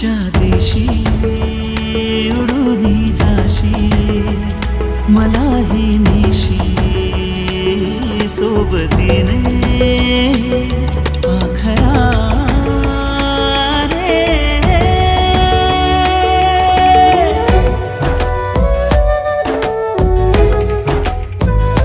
तुझ्या देशी उडून जाशी. मलाही निशी सोबतीने.